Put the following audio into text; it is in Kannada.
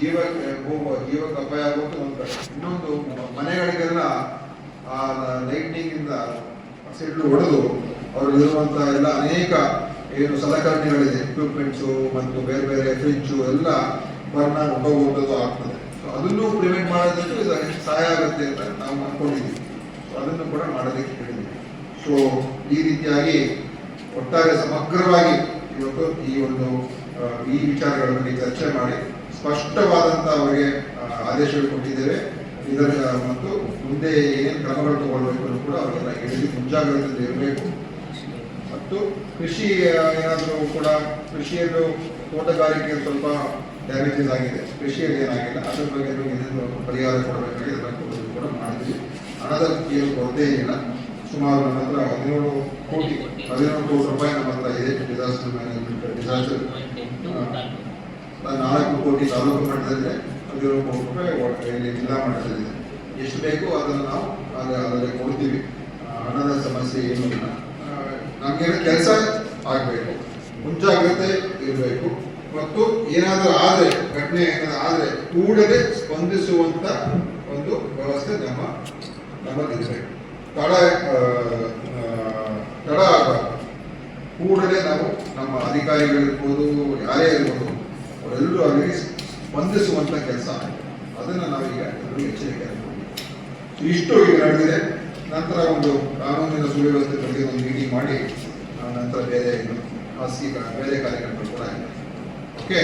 ಜೀವ ಹೋಗುವ ಜೀವಕ್ಕೆ ಅಪಾಯ ಆಗುವಂತ ಒಂದು ಇನ್ನೊಂದು ಮನೆಗಳಿಗೆಲ್ಲ ಆ ಲೈಟ್ನಿಂಗ್ ಇಂದ ಸಿಡ್ಲು ಹೊಡೆದು ಇರುವಂಥ ಎಲ್ಲ ಅನೇಕ ಏನು ಸಲಕರಣೆಗಳಿದೆ ಎಕ್ವಿಪ್ಮೆಂಟ್ಸು ಮತ್ತು ಬೇರೆ ಬೇರೆ ಫ್ರಿಜ್ಜು ಎಲ್ಲ ಬರ್ನ ಹೋಗುವಂಥದ್ದು ಆಗ್ತದೆ. ಸೊ ಅದನ್ನು ಪ್ರಿವೆಂಟ್ ಮಾಡೋದಕ್ಕೆ ಇದು ಸಹಾಯ ಆಗುತ್ತೆ ಅಂತ ನಾವು ಅನ್ಕೊಂಡಿದ್ದೀವಿ. ಸೊ ಅದನ್ನು ಕೂಡ ಮಾಡೋದಕ್ಕೆ ಹೇಳಿದ್ವಿ ಸೊ ಈ ರೀತಿಯಾಗಿ ಒಟ್ಟಾರೆ ಸಮಗ್ರವಾಗಿ ಇವತ್ತು ಈ ಒಂದು ಈ ವಿಚಾರಗಳ ಬಗ್ಗೆ ಚರ್ಚೆ ಮಾಡಿ ಸ್ಪಷ್ಟವಾದಂತ ಅವರಿಗೆ ಆದೇಶಗಳು ಕೊಟ್ಟಿದ್ದೇವೆ. ಇದರ ಮತ್ತು ಮುಂದೆ ಏನು ಕ್ರಮಗಳು ತಗೊಳ್ಬೇಕು ಕೂಡ ಅವರೆಲ್ಲ ಹೇಳಿ ಮುಂಜಾಗ್ರತೆ ಇರಬೇಕು. ಮತ್ತು ಕೃಷಿ ಏನಾದರೂ ಕೂಡ ಕೃಷಿಯಲ್ಲೂ ತೋಟಗಾರಿಕೆ ಸ್ವಲ್ಪ ಡ್ಯಾಮೇಜಸ್ ಆಗಿದೆ. ಕೃಷಿಯಲ್ಲಿ ಏನಾಗಿಲ್ಲ. ಅದ್ರ ಬಗ್ಗೆ ಏನೇನು ಪರಿಹಾರ ಕೊಡಬೇಕಾಗಿದೆ ಅದನ್ನು ಕೂಡ ಮಾಡಿದ್ವಿ ಹಣದ ಏನು ಕೊರತೆ ಇಲ್ಲ ಸುಮಾರು ನಮ್ಮ ಹತ್ರ ಹದಿನೇಳು ಕೋಟಿ ಹದಿನೇಳು ಕೋಟಿ ರೂಪಾಯಿ ನಮ್ಮ ಹತ್ರ ಇದೆ. ಡಿಸಾಸ್ಟರ್ ಮ್ಯಾನೇಜ್ಮೆಂಟ್ ಡಿಸಾಸ್ಟರ್ ನಾಲ್ಕು ಕೋಟಿ ತಾಲೂಕು ಮಟ್ಟದಲ್ಲಿ ಒಂದು ರೂಪಾಯಿ ಇಲ್ಲಿ ಜಿಲ್ಲಾ ಮಟ್ಟದಲ್ಲಿ ಎಷ್ಟು ಬೇಕೋ ಅದನ್ನು ನಾವು ಅದ ಅದರಲ್ಲಿ ಕೊಡ್ತೀವಿ. ಹಣದ ಸಮಸ್ಯೆ ಏನೂ ಇಲ್ಲ. ನಮಗೆ ಕೆಲಸ ಆಗಬೇಕು, ಮುಂಜಾಗ್ರತೆ ಇರಬೇಕು. ಮತ್ತು ಏನಾದರೂ ಆದರೆ, ಘಟನೆ ಏನಾದರೂ ಆದರೆ ಕೂಡಲೇ ಸ್ಪಂದಿಸುವಂಥ ಒಂದು ವ್ಯವಸ್ಥೆ ನಮ್ಮ ನಮ್ಮಲ್ಲಿರಬೇಕು ತಡ ತಡ ಆಗಬಾರ್ದು. ಕೂಡಲೇ ನಾವು ನಮ್ಮ ಅಧಿಕಾರಿಗಳಿರ್ಬೋದು, ಯಾರೇ ಇರ್ಬೋದು ಅವರೆಲ್ಲರೂ ಆಗಲಿ ಸ್ಪಂದಿಸುವಂತ ಕೆಲಸ ಅದನ್ನು ನಾವೀಗ ಎಲ್ಲರೂ ಎಚ್ಚರಿಕೆ. ಇಷ್ಟು ಈಗ ನಡೆದಿದೆ. ನಂತರ ಒಂದು ಕಾನೂನಿನ ಸುವ್ಯವಸ್ಥೆ ಬಗ್ಗೆ ಒಂದು ಮೀಟಿಂಗ್ ಮಾಡಿ ನಂತರ ಬೇರೆ ಖಾಸಗಿ ಬೇರೆ ಕಾರ್ಯಕ್ರಮಗಳು ಕೂಡ ಓಕೆ